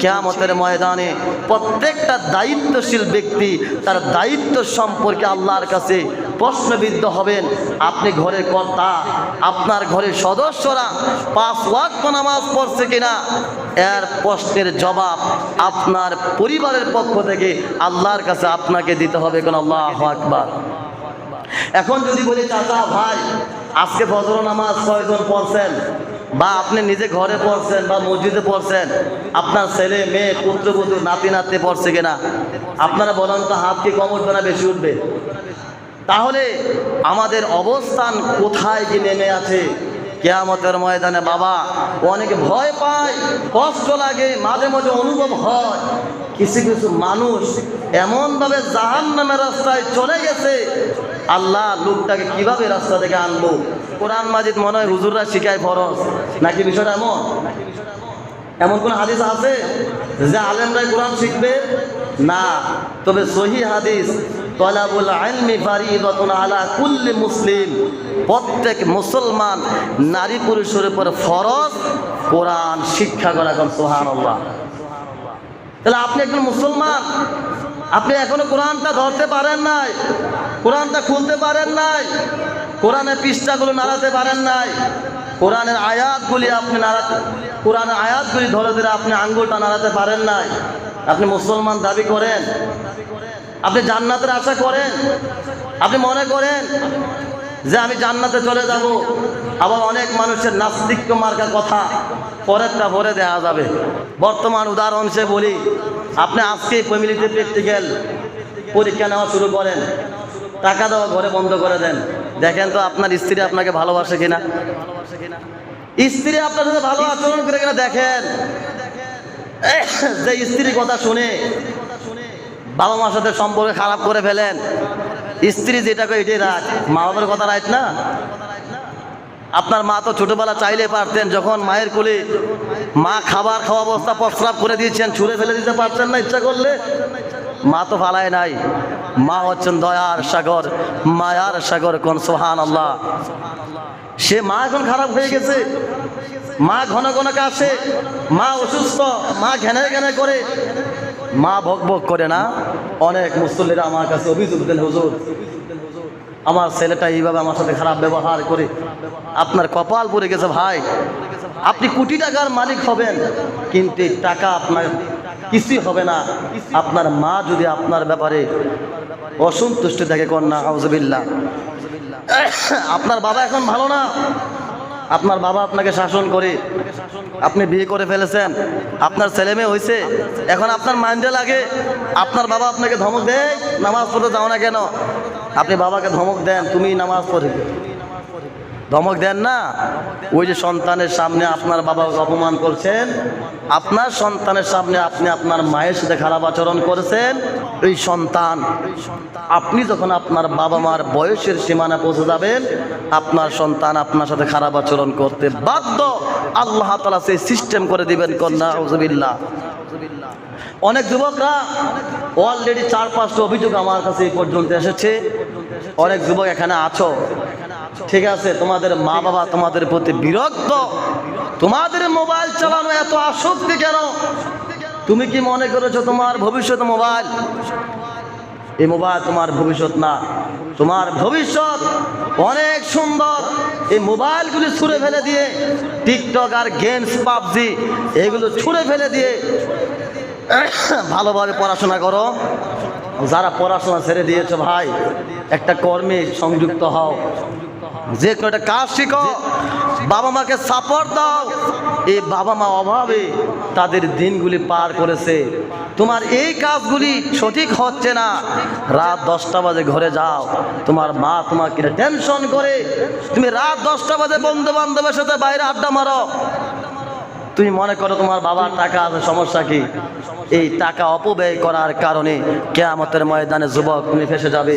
কেয়ামতের ময়দানে প্রত্যেকটা দায়িত্বশীল ব্যক্তি তার দায়িত্ব সম্পর্কে আল্লাহর কাছে প্রশ্নবিদ্ধ হবেন। আপনি ঘরের কর্তা, আপনার ঘরের সদস্যরা পাঁচ ওয়াক্ত নামাজ পড়ছে কিনা? এর প্রশ্নের জবাব আপনার পরিবারের পক্ষ থেকে আল্লাহর কাছে আপনাকে দিতে হবে কোন? আল্লাহ আকবার। এখন যদি বলি, চাচা ভাই, আজকে ফজর নামাজ কয়জন পড়ছেন? বা আপনি নিজে ঘরে পড়ছেন বা মসজিদে পড়ছেন, আপনার ছেলে, মেয়ে পুত্রবধূ নাতি নাতি পড়ছে কিনা? আপনারা বলেন তো হাত কি কম উঠবে না বেশি উঠবে? তাহলে আমাদের অবস্থান কোথায় কি নেমে আছে? কেয়ামতের ময়দানে বাবা, অনেকে ভয় পায়, কষ্ট লাগে, মাঝে মাঝে অনুভব হয়। কিছু কিছু মানুষ এমনভাবে জাহান নামের রাস্তায় চলে গেছে, আল্লাহ লোকটাকে কীভাবে রাস্তা থেকে আনব? কোরআন মাজিদ মনে হয় হুজুররা শিখায় ফরজ। নাকি বিষয়টা এমন? এমন কোন হাদিস আছে যে আলেমরাই কোরআন শিখবে? না। তবে সহি হাদিস, তলাবুল আলমি ফারিদাতুন আলা কুল্লি মুসলিম। প্রত্যেক মুসলমান নারী পুরুষের উপর ফরজ কোরআন শিক্ষা করা কোন সুবহানাল্লাহ। তাহলে আপনি একজন মুসলমান, আপনি এখনও কোরআনটা ধরতে পারেন নাই, কোরআনটা খুলতে পারেন নাই কোরআনের পৃষ্ঠাগুলো নাড়াতে পারেন নাই। কোরআনের আয়াতগুলি আপনি নাড়াতে কোরআনের আয়াতগুলি ধরে ধরে আপনি আঙ্গুলটা নাড়াতে পারেন নাই। আপনি মুসলমান দাবি করেন। আপনি জান্নাতের আশা করেন। আপনি মনে করেন যে আমি জান্নাতে চলে যাব। আবার অনেক মানুষের নাস্তিক্য মার্কা কথা পরেরটা পরে দেওয়া যাবে। বর্তমান উদাহরণ সে বলি, আপনি আজকেই ফ্যামিলিতে প্র্যাকটিক্যাল পরীক্ষা নেওয়া শুরু করেন। টাকা দেওয়া ঘরে বন্ধ করে দেন। দেখেন তো আপনার স্ত্রী আপনাকে ভালোবাসে কিনা? স্ত্রী আপনার সাথে ভালো আচরণ করে কিনা দেখেন? যে স্ত্রীর কথা শুনে বাবা মার সাথে সম্পর্ক খারাপ করে ফেলেন। স্ত্রী যেটা করে এটাই রাখ মা বাবার কথা রাইট না? আপনার মা তো ছোটবেলা চাইলে পারতেন, যখন মায়ের কোলে মা খাবার খাওয়া অবস্থা প্রস্রাব করে দিয়েছেন, ছুঁড়ে ফেলে দিতে পারছেন না ইচ্ছা করলে, মা তো ফালায় নাই। মা হচ্ছেন দয়ার সাগর, মায়ার সাগর কোন সোহান আল্লাহ সে মা এখন খারাপ হয়ে গেছে। মা ঘন ঘন কাশে, মা অসুস্থ, মা ঘেনে ঘেনে করে। মা ভক ভোগ করে না। অনেক মুসল্লিরা আমার কাছে অভিযোগ দেন, হুজুর, আমার ছেলেটা এইভাবে আমার সাথে খারাপ ব্যবহার করে। আপনার কপাল পড়ে গেছে ভাই। আপনি কোটি টাকার মালিক হবেন, কিন্তু টাকা আপনার কিছুই হবে না। আপনার মা যদি আপনার ব্যাপারে অসন্তুষ্ট থাকে কন্যা হাউজবিল্লা আপনার বাবা এখন ভালো না? আপনার বাবা আপনাকে শাসন করে। আপনি বিয়ে করে ফেলেছেন। আপনার ছেলে মেয়ে হয়েছে এখন আপনার মাইন্ডে লাগে, আপনার বাবা আপনাকে ধমক দেয়, নামাজ পড়তে যাও না কেন? আপনি বাবাকে ধমক দেন তুমি নামাজ পড়ে ধমক দেন না। ওই যে সন্তানের সামনে আপনার বাবাকে অপমান করছেন, আপনার সন্তানের সামনে আপনি আপনার মায়ের সাথে খারাপ আচরণ করেছেন, এই সন্তান, আপনি যখন আপনার বাবা মার বয়সের সীমানা পৌঁছে যাবেন, আপনার সন্তান আপনার সাথে খারাপ আচরণ করতে বাধ্য। আল্লাহ তালা সেই সিস্টেম করে দিবেন কন্যা হজবিল্লা অনেক যুবকরা অলরেডি চার পাঁচটা অভিযোগ আমার কাছে এই পর্যন্ত এসেছে। অনেক যুবক এখানে আছো। ঠিক আছে তোমাদের মা বাবা তোমাদের প্রতি বিরক্ত। তোমাদের মোবাইল চালানো এত আসক্তি কেন? তুমি কি মনে করেছ তোমার ভবিষ্যৎ মোবাইল? এই মোবাইল তোমার ভবিষ্যৎ না। তোমার ভবিষ্যৎ অনেক সুন্দর। এই মোবাইলগুলি ছুঁড়ে ফেলে দিয়ে টিকটক আর গেমস পাবজি এগুলো ছুঁড়ে ফেলে দিয়ে ভালোভাবে পড়াশোনা করো। যারা পড়াশোনা ছেড়ে দিয়েছ ভাই একটা কর্মে সংযুক্ত হও। যে কোনো একটা কাজ শিখো বাবা মাকে সাপোর্ট দাও। এই বাবা মা অভাবে তাদের দিনগুলি পার করেছে। তোমার এই কাজগুলি সঠিক হচ্ছে না। রাত দশটা বাজে ঘরে যাও। তোমার মা তোমাকে টেনশন করে তুমি রাত দশটা বাজে বন্ধু বান্ধবের সাথে বাইরে আড্ডা মারো। তুমি মনে করো তোমার বাবার টাকা আছে সমস্যা কি? এই টাকা অপব্যয় করার কারণে কেয়ামতের ময়দানে যুবক তুমি ফেসে যাবে।